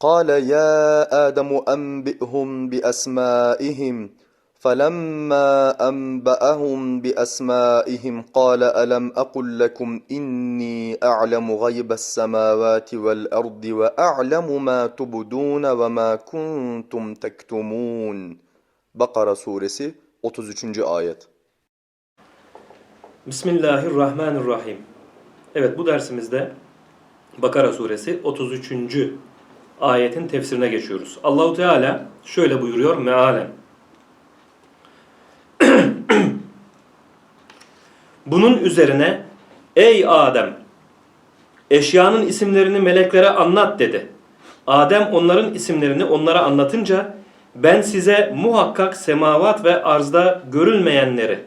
قال يا آدم أنبئهم بأسمائهم فلما أنبأهم بأسمائهم قال ألم أقل لكم إني أعلم غيب السماوات والأرض وأعلم ما تبدون وما كنتم تكتمون Bakara suresi 33. ayet. Bismillahirrahmanirrahim. Evet bu dersimizde Bakara suresi 33. ayetin tefsirine geçiyoruz. Allahu Teala şöyle buyuruyor mealen. Bunun üzerine ey Adem eşyanın isimlerini meleklere anlat dedi. Adem onların isimlerini onlara anlatınca ben size muhakkak semavat ve arzda görülmeyenleri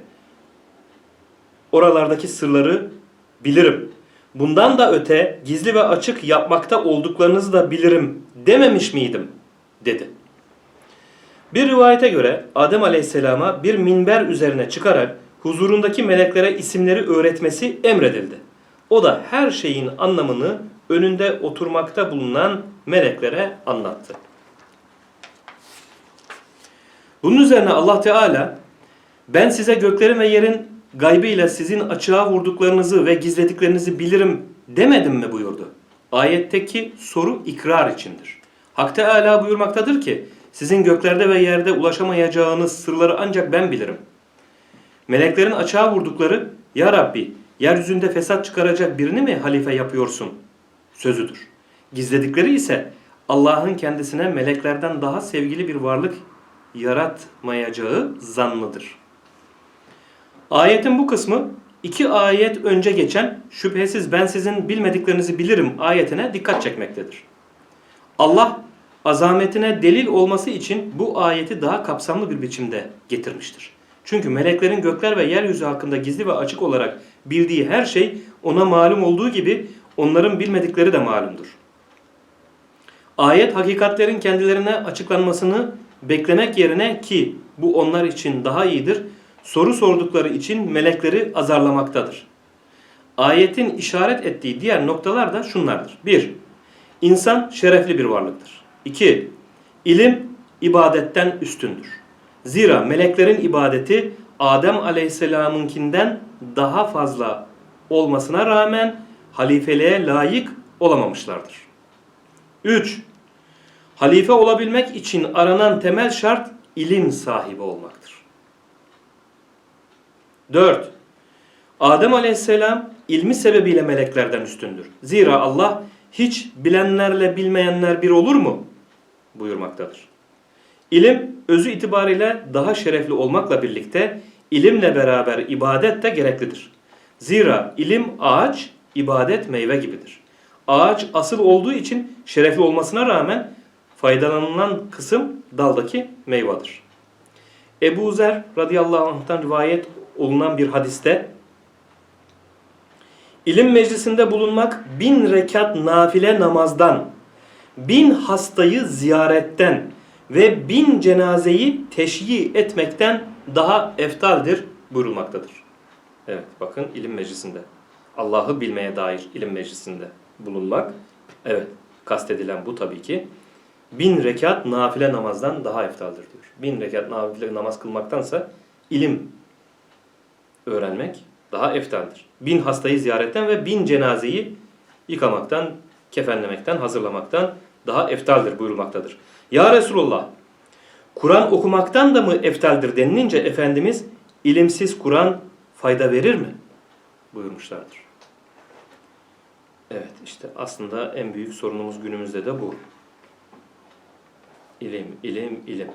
oralardaki sırları bilirim. Bundan da öte gizli ve açık yapmakta olduklarınızı da bilirim dememiş miydim? dedi. Bir rivayete göre Adem Aleyhisselam'a bir minber üzerine çıkarak huzurundaki meleklere isimleri öğretmesi emredildi. O da her şeyin anlamını önünde oturmakta bulunan meleklere anlattı. Bunun üzerine Allah Teala ben size göklerin ve yerin gaybıyla sizin açığa vurduklarınızı ve gizlediklerinizi bilirim demedim mi buyurdu. Ayetteki soru ikrar içindir. Hak Teala buyurmaktadır ki sizin göklerde ve yerde ulaşamayacağınız sırları ancak ben bilirim. Meleklerin açığa vurdukları Ya Rabbi yeryüzünde fesat çıkaracak birini mi halife yapıyorsun sözüdür. Gizledikleri ise Allah'ın kendisine meleklerden daha sevgili bir varlık yaratmayacağı zannıdır. Ayetin bu kısmı iki ayet önce geçen şüphesiz ben sizin bilmediklerinizi bilirim ayetine dikkat çekmektedir. Allah azametine delil olması için bu ayeti daha kapsamlı bir biçimde getirmiştir. Çünkü meleklerin gökler ve yeryüzü hakkında gizli ve açık olarak bildiği her şey ona malum olduğu gibi onların bilmedikleri de malumdur. Ayet hakikatlerin kendilerine açıklanmasını beklemek yerine ki bu onlar için daha iyidir, soru sordukları için melekleri azarlamaktadır. Ayetin işaret ettiği diğer noktalar da şunlardır. 1. İnsan şerefli bir varlıktır. 2. İlim ibadetten üstündür. Zira meleklerin ibadeti Adem Aleyhisselam'ınkinden daha fazla olmasına rağmen halifeliğe layık olamamışlardır. 3. Halife olabilmek için aranan temel şart ilim sahibi olmaktır. 4. Adem aleyhisselam ilmi sebebiyle meleklerden üstündür. Zira Allah hiç bilenlerle bilmeyenler bir olur mu? buyurmaktadır. İlim özü itibariyle daha şerefli olmakla birlikte ilimle beraber ibadet de gereklidir. Zira ilim ağaç, ibadet meyve gibidir. Ağaç asıl olduğu için şerefli olmasına rağmen faydalanılan kısım daldaki meyvadır. Ebu Zer radıyallahu anh'tan rivayet olunan bir hadiste ilim meclisinde bulunmak bin rekat nafile namazdan, bin hastayı ziyaretten ve bin cenazeyi teşyi etmekten daha eftaldir buyurulmaktadır. Evet bakın ilim meclisinde. Allah'ı bilmeye dair ilim meclisinde bulunmak. Evet kastedilen bu tabii ki. Bin rekat nafile namazdan daha eftaldir diyor. Bin rekat nafile namaz kılmaktansa ilim öğrenmek daha eftaldir. Bin hastayı ziyaretten ve bin cenazeyi yıkamaktan, kefenlemekten, hazırlamaktan daha eftaldir buyurulmaktadır. Ya Resulullah, Kur'an okumaktan da mı eftaldir denilince Efendimiz ilimsiz Kur'an fayda verir mi? buyurmuşlardır. Evet işte aslında en büyük sorunumuz günümüzde de bu. İlim, ilim, ilim.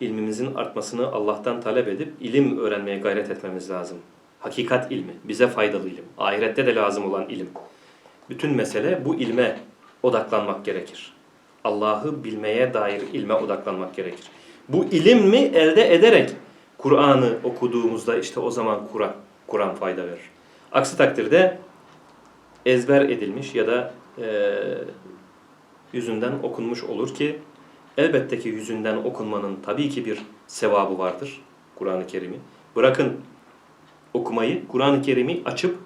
İlmimizin artmasını Allah'tan talep edip ilim öğrenmeye gayret etmemiz lazım. Hakikat ilmi, bize faydalı ilim, ahirette de lazım olan ilim. Bütün mesele bu ilme odaklanmak gerekir. Allah'ı bilmeye dair ilme odaklanmak gerekir. Bu ilim mi elde ederek Kur'an'ı okuduğumuzda işte o zaman Kur'an Kur'an fayda verir. Aksi takdirde ezber edilmiş ya da e, yüzünden okunmuş olur ki elbette ki yüzünden okunmanın tabii ki bir sevabı vardır Kur'an-ı Kerim'i. Bırakın okumayı, Kur'an-ı Kerim'i açıp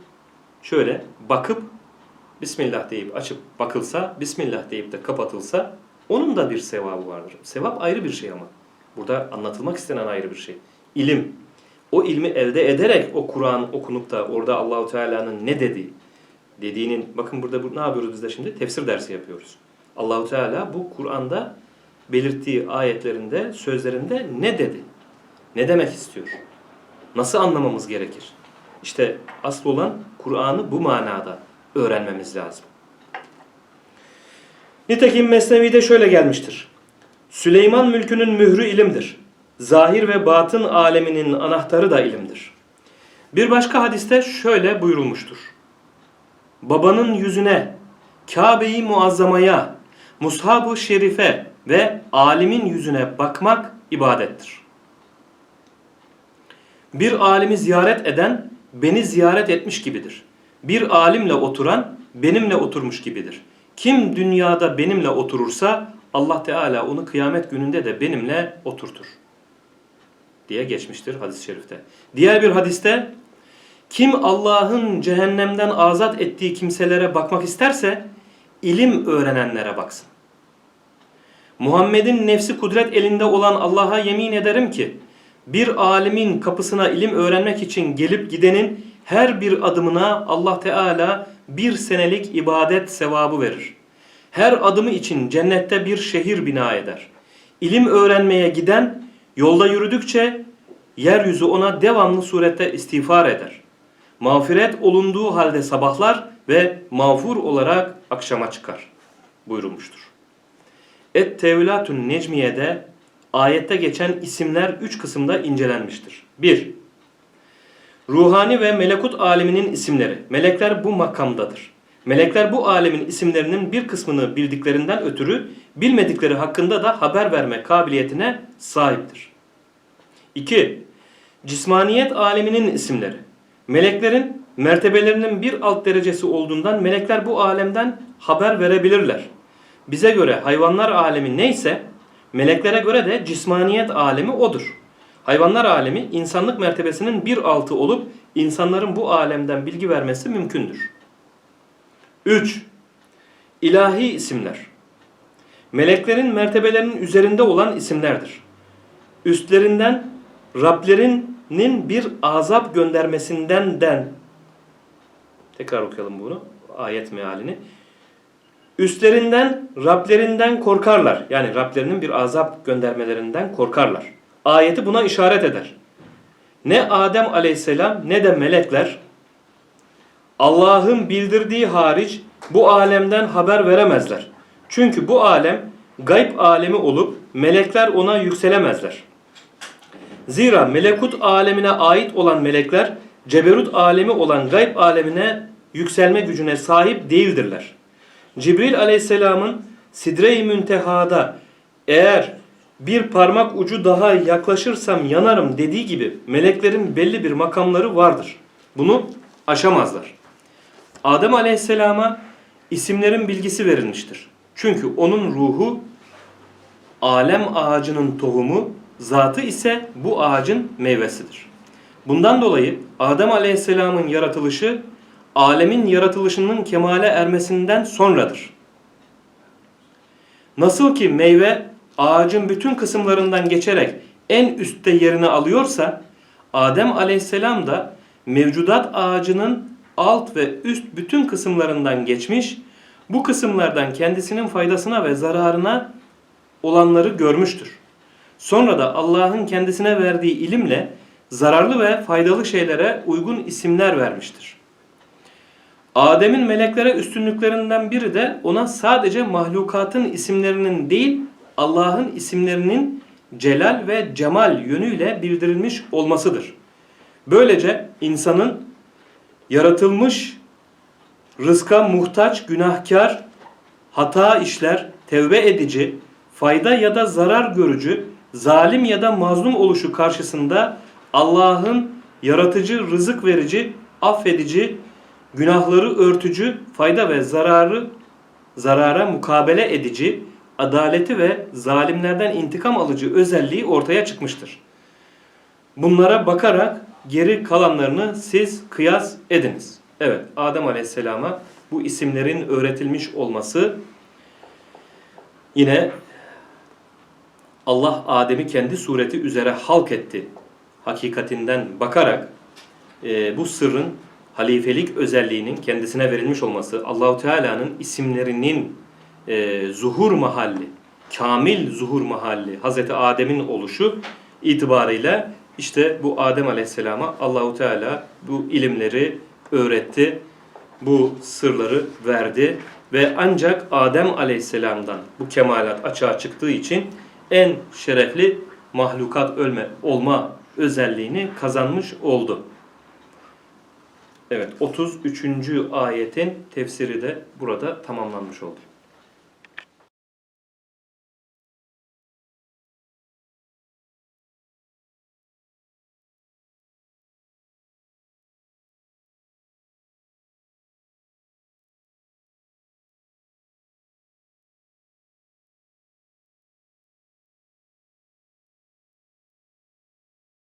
şöyle bakıp Bismillah deyip açıp bakılsa, Bismillah deyip de kapatılsa onun da bir sevabı vardır. Sevap ayrı bir şey ama. Burada anlatılmak istenen ayrı bir şey. İlim. O ilmi elde ederek o Kur'an okunup da orada Allahu Teala'nın ne dediği, dediğinin bakın burada bu, ne yapıyoruz biz de şimdi? Tefsir dersi yapıyoruz. Allahu Teala bu Kur'an'da belirttiği ayetlerinde, sözlerinde ne dedi? Ne demek istiyor? Nasıl anlamamız gerekir? İşte asıl olan Kur'an'ı bu manada öğrenmemiz lazım. Nitekim Mesnevi'de şöyle gelmiştir. Süleyman mülkünün mührü ilimdir. Zahir ve batın aleminin anahtarı da ilimdir. Bir başka hadiste şöyle buyurulmuştur. Babanın yüzüne, Kabe'yi muazzamaya, Mushab-ı Şerife ve alimin yüzüne bakmak ibadettir. Bir alimi ziyaret eden beni ziyaret etmiş gibidir. Bir alimle oturan benimle oturmuş gibidir. Kim dünyada benimle oturursa Allah Teala onu kıyamet gününde de benimle oturtur. Diye geçmiştir hadis-i şerifte. Diğer bir hadiste kim Allah'ın cehennemden azat ettiği kimselere bakmak isterse ilim öğrenenlere baksın. Muhammed'in nefsi kudret elinde olan Allah'a yemin ederim ki bir alimin kapısına ilim öğrenmek için gelip gidenin her bir adımına Allah Teala bir senelik ibadet sevabı verir. Her adımı için cennette bir şehir bina eder. İlim öğrenmeye giden yolda yürüdükçe yeryüzü ona devamlı surette istiğfar eder. Mağfiret olunduğu halde sabahlar ve mağfur olarak akşama çıkar buyurulmuştur. Et Tevlatun Necmiye'de ayette geçen isimler üç kısımda incelenmiştir. 1. Ruhani ve melekut aleminin isimleri. Melekler bu makamdadır. Melekler bu alemin isimlerinin bir kısmını bildiklerinden ötürü bilmedikleri hakkında da haber verme kabiliyetine sahiptir. 2. Cismaniyet aleminin isimleri. Meleklerin mertebelerinin bir alt derecesi olduğundan melekler bu alemden haber verebilirler. Bize göre hayvanlar alemi neyse meleklere göre de cismaniyet alemi odur. Hayvanlar alemi insanlık mertebesinin bir altı olup insanların bu alemden bilgi vermesi mümkündür. 3. İlahi isimler. Meleklerin mertebelerinin üzerinde olan isimlerdir. Üstlerinden Rablerinin bir azap göndermesinden den. Tekrar okuyalım bunu. Ayet mealini. Üstlerinden Rablerinden korkarlar. Yani Rablerinin bir azap göndermelerinden korkarlar. Ayeti buna işaret eder. Ne Adem aleyhisselam ne de melekler Allah'ın bildirdiği hariç bu alemden haber veremezler. Çünkü bu alem gayb alemi olup melekler ona yükselemezler. Zira melekut alemine ait olan melekler ceberut alemi olan gayb alemine yükselme gücüne sahip değildirler. Cibril aleyhisselamın Sidre-i Münteha'da eğer bir parmak ucu daha yaklaşırsam yanarım dediği gibi meleklerin belli bir makamları vardır. Bunu aşamazlar. Adem aleyhisselama isimlerin bilgisi verilmiştir. Çünkü onun ruhu alem ağacının tohumu, zatı ise bu ağacın meyvesidir. Bundan dolayı Adem aleyhisselamın yaratılışı alemin yaratılışının kemale ermesinden sonradır. Nasıl ki meyve ağacın bütün kısımlarından geçerek en üstte yerini alıyorsa Adem aleyhisselam da mevcudat ağacının alt ve üst bütün kısımlarından geçmiş, bu kısımlardan kendisinin faydasına ve zararına olanları görmüştür. Sonra da Allah'ın kendisine verdiği ilimle zararlı ve faydalı şeylere uygun isimler vermiştir. Adem'in meleklere üstünlüklerinden biri de ona sadece mahlukatın isimlerinin değil Allah'ın isimlerinin celal ve cemal yönüyle bildirilmiş olmasıdır. Böylece insanın yaratılmış, rızka muhtaç, günahkar, hata işler, tevbe edici, fayda ya da zarar görücü, zalim ya da mazlum oluşu karşısında Allah'ın yaratıcı, rızık verici, affedici, günahları örtücü, fayda ve zararı zarara mukabele edici, adaleti ve zalimlerden intikam alıcı özelliği ortaya çıkmıştır. Bunlara bakarak geri kalanlarını siz kıyas ediniz. Evet Adem Aleyhisselam'a bu isimlerin öğretilmiş olması yine Allah Adem'i kendi sureti üzere halk etti. Hakikatinden bakarak e, bu sırrın halifelik özelliğinin kendisine verilmiş olması, Allahu Teala'nın isimlerinin e, zuhur mahalli, kamil zuhur mahalli, Hazreti Adem'in oluşu itibarıyla işte bu Adem Aleyhisselam'a Allahu Teala bu ilimleri öğretti, bu sırları verdi ve ancak Adem Aleyhisselam'dan bu kemalat açığa çıktığı için en şerefli mahlukat ölme olma özelliğini kazanmış oldu. Evet 33. ayetin tefsiri de burada tamamlanmış oldu.